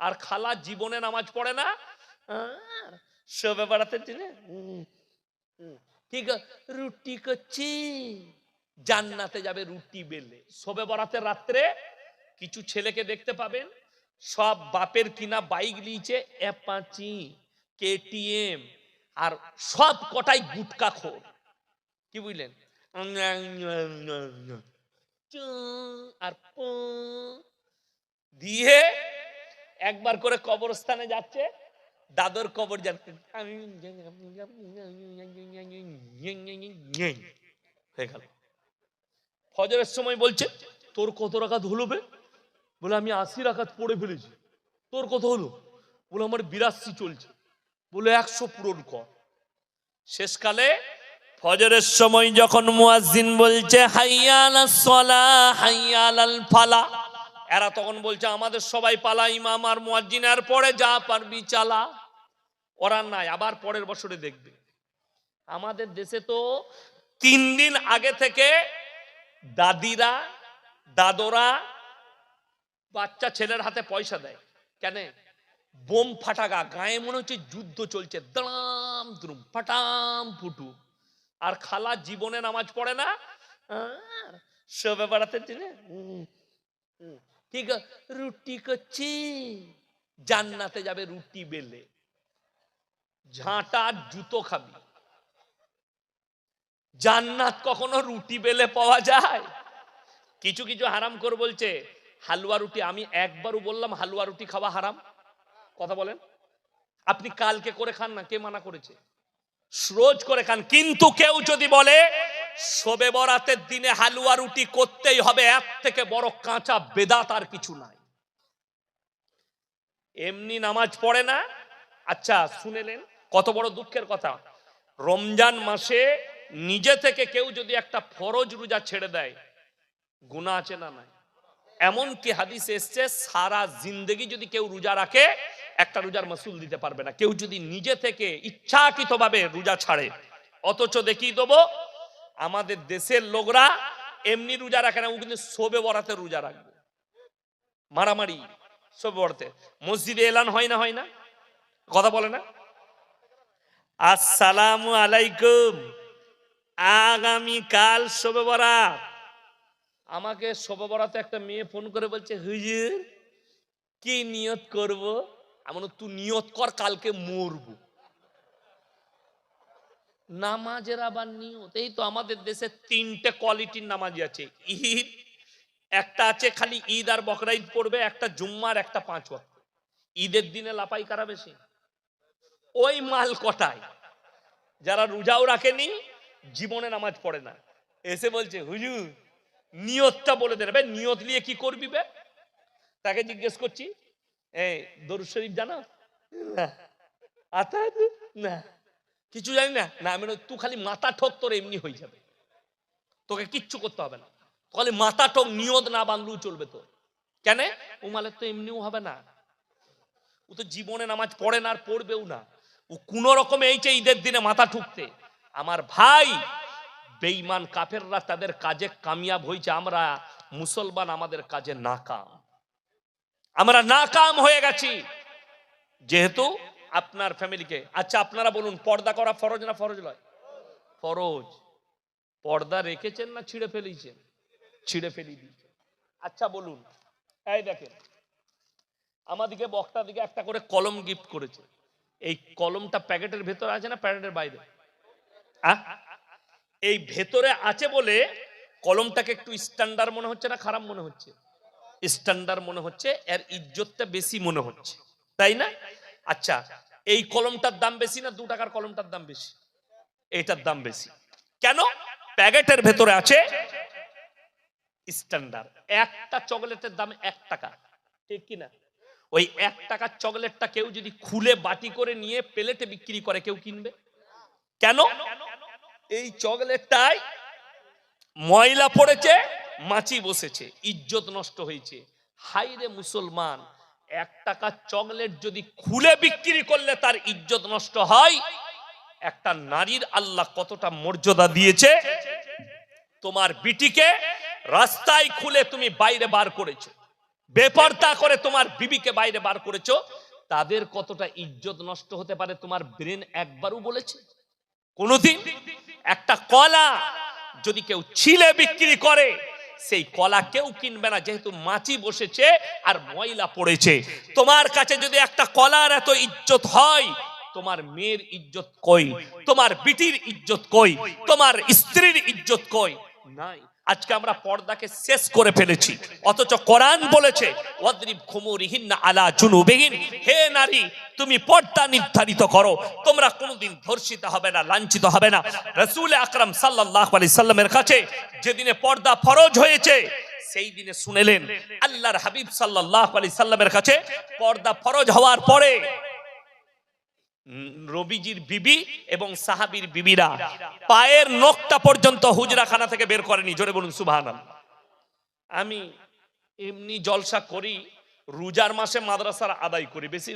আর খালা জীবনে নামাজ পড়ে না? শোবে বেড়াতে দিনে। ঠিক রুটি করছি? জান্নাতে যাবে রুটি বেলে। শোবে বরাতের রাত্রে কিছু ছেলেকে দেখতে পাবেন, সব বাপের কিনা বাইক নিয়েছে অ্যাপাচি, কেটিএম, আর সব কটাই গুটকা খোর। কি বুঝলেন? আর দিয়ে একবার করে কবরস্থানে যাচ্ছে, দাদর কবর যাচ্ছে হয়ে ফজরের সময় বলছে, তোর কত রাখাত হলো বে? বলে, আমি আশি রাখাত পড়ে ফেলেছি। তোর কত হলো? বলে, আমার বিরাশি চলছে। বলে, একশো পূরণ কর। শেষকালে ফজরের সময় যখন মুয়াজ্জিন বলছে হাইয়াল সলা হাইয়াল ফালা এরা তখন বলছে আমাদের সবাই পালা ইমাম আর মুয়াজ্জিন আর পরে যা পারবি চালা। ওরা নাই আবার পরের বছরে দেখবে। আমাদের দেশে তো তিন দিন আগে থেকে দাদিরা দাদরা বাচ্চা ছেলের হাতে পয়সা দেয়। কেন? বোম ফাটাগা গায়ে মনে হচ্ছে যুদ্ধ চলছে। দাম দ্রুম ফাটাম ফুটু। আর খালা জীবনে নামাজ পড়ে না? দিনে হুম, হুম। ঠিক রুটি করছি। জান্নাতে যাবে রুটি বেলে। ঝাঁটা জুতো খাবি। জান্নাত কখনো রুটি বেলে পাওয়া যায়? কিছু কিছু হারাম করে বলছে, হালুয়া রুটি। আমি একবারও বললাম, হালুয়া রুটি খাওয়া হারাম। কথা বলেন। আপনি কালকে করে খান না, কে মানা করেছে? রোজ করে খান। কিন্তু কেউ যদি বলে শোবে বরাতের দিনে হালুয়া রুটি করতেই হবে এক থেকে বড় কাঁচা বেদাত আর কিছু নাই। এমনি নামাজ পড়ে না। আচ্ছা শুনেলেন কত বড় দুঃখের কথা। রমজান মাসে নিজে থেকে কেউ যদি একটা ফরজ রোজা ছেড়ে দেয় গুণা আছে না নাই? এমন কি হাদিস এসছে, সারা জিন্দগি যদি কেউ রোজা রাখে, একটা রোজার মাসুল দিতে পারবে না। কেউ যদি নিজে থেকে ইচ্ছাকৃতভাবে রোজা ছাড়ে, অথচ দেখিয়ে দেবো আমাদের দেশের লোকরা এমনি রোজা রাখে না, ও কিন্তু শোবে বরাতে রোজা রাখবে। মারামারি, শোবে বরাতে। মসজিদে এলান হয় না হয় না? কথা বলে না? আসসালামু আলাইকুম। আগামী কাল শোবে বরাত। আমাকে শোবে বরাতে একটা মেয়ে ফোন করে বলছে, হুজুর, কি নিয়ত করব? এমন তুই নিয়ত কর, কালকে মরবো। নামাজের আবার নিয়ত, এই তো আমাদের দেশে তিনটে কোয়ালিটির নামাজ আছে, ঈদ, একটা আছে খালি ঈদ আর বকরা ঈদ পড়বে, একটা জুম্মার একটা পাঁচ ওয়াক্ত। ঈদের দিনে লাপাই কারা বেশি? ওই মাল কটায়? যারা রোজাও রাখেনি, জীবনে নামাজ পড়ে না। এসে বলছে, হুজুর, নিয়তটা বলে দেবে নিয়ত নিয়ে কি করবি বে? তাকে জিজ্ঞেস করছি এই দরুদ শরীফ জানা? না। আতাদ না। কিছু জানি না। না, আমি তুই খালি মাথা ঠোক, তোর এমনি হয়ে যাবে। তোকে কিচ্ছু করতে হবে না। খালি মাথা ঠোক, নিয়ত না বাঁধলেও চলবে তো কেন? উমালের তো এমনিও হবে না। ও তো জীবনে নামাজ পড়ে না আর পড়বেও না। ও কোন রকমে এইছে ঈদের দিনে মাথা ঠুকতে, আমার ভাই বেঈমান কাফেররা তাদের কাজে কামিয়াব হয়েছে। আমরা মুসলমান, আমাদের কাজে নাকাম। আমরা নাকাম হয়ে গেছি। যেহেতু আপনার ফ্যামিলিকে। আচ্ছা আপনারা বলুন, পর্দা করা ফরজ না ফরজ নয়? ফরজ। পর্দা রেখেছেন না ছিঁড়ে ফেলিয়েছেন ছিঁড়ে ফেলি দিয়েছেন। আচ্ছা বলুন। এই দেখেন আমাদিকে বক্তা দিকে একটা করে কলম গিফট করেছে। এই কলমটা প্যাকেটের ভেতরে আছে না প্যাকেটের বাইরে? এই ভেতরে আছে বলে কলমটাকে একটু স্ট্যান্ডার্ড মনে হচ্ছে না খারাপ মনে হচ্ছে? স্ট্যান্ডার্ড মনে হচ্ছে, এর ইজ্জতটা বেশি মনে হচ্ছে। তাই না? আচ্ছা এই কলমটার দাম বেশি না দু টাকার কলমটার দাম বেশি? এইটার দাম বেশি। কেন? প্যাকেটের ভেতরে আছে স্ট্যান্ডার্ড। একটা চকলেটের দাম এক টাকা। ঠিক কি না ওই এক টাকার চকলেটটা কেউ যদি খুলে বাটি করে নিয়ে প্লেটে বিক্রি করে, কেউ কিনবে? কেন? এই চকলেটটাই ময়লা পড়েছে, মাছি বসেছে, ইজ্জত নষ্ট হয়েছে। হাইরে মুসলমান এক টাকা চকলেট যদি খুলে বিক্রি করলে তার ইজ্জত নষ্ট হয়। একটা নারীর আল্লাহ কতটা মর্যাদা দিয়েছে। তোমার বিটিকে রাস্তায় খুলে তুমি বাইরে বার করেছ। বেপর্দা করে তোমার বিবিকে বাইরে বার করেছ। তাদের কতটা ইজ্জত নষ্ট হতে পারে তোমার ব্রেন একবারও বলেছে। কোনদিন একটা কলা যদি কেউ ছিলে বিক্রি করে সেই কলা কেউ কিনবে না, যেহেতু মাটি বসেছে আর ময়লা পড়েছে। তোমার কাছে যদি একটা কলার এত ইজ্জত হয়, তোমার মেয়ের ইজ্জত কই? তোমার বিটির ইজ্জত কই? তোমার স্ত্রীর ইজ্জত কই? নাই। আজকে আমরা পর্দাকে শেষ করে ফেলেছি। অথচ কোরআন বলেছে, ওয়াদরিব খুমুরিহিন্না আলা জুনুবিহিন। হে নারী, তুমি পর্দা নির্ধারিত করো। তোমরা কোনোদিন ধর্ষিত হবে না, লাঞ্ছিত হবে না। রাসূল আকরাম সাল্লাল্লাহু আলাইহি সাল্লামের কাছে যেদিনে পর্দা ফরজ হয়েছে, সেই দিনে শুনেলেন, আল্লাহর হাবিব সাল্লাল্লাহু আলাইহি সাল্লামের কাছে পর্দা ফরজ হওয়ার পরে রবিজির বিবি এবং সাহাবীর বিবিরা। পায়ের নখটা পর্যন্ত হুজরাখানা থেকে বের করেনি, জোরে বলুন, সুবহানাল্লাহ। আমি এমনি জলসা করি, রোজার মাসে মাদ্রাসার আদায় করি বেশি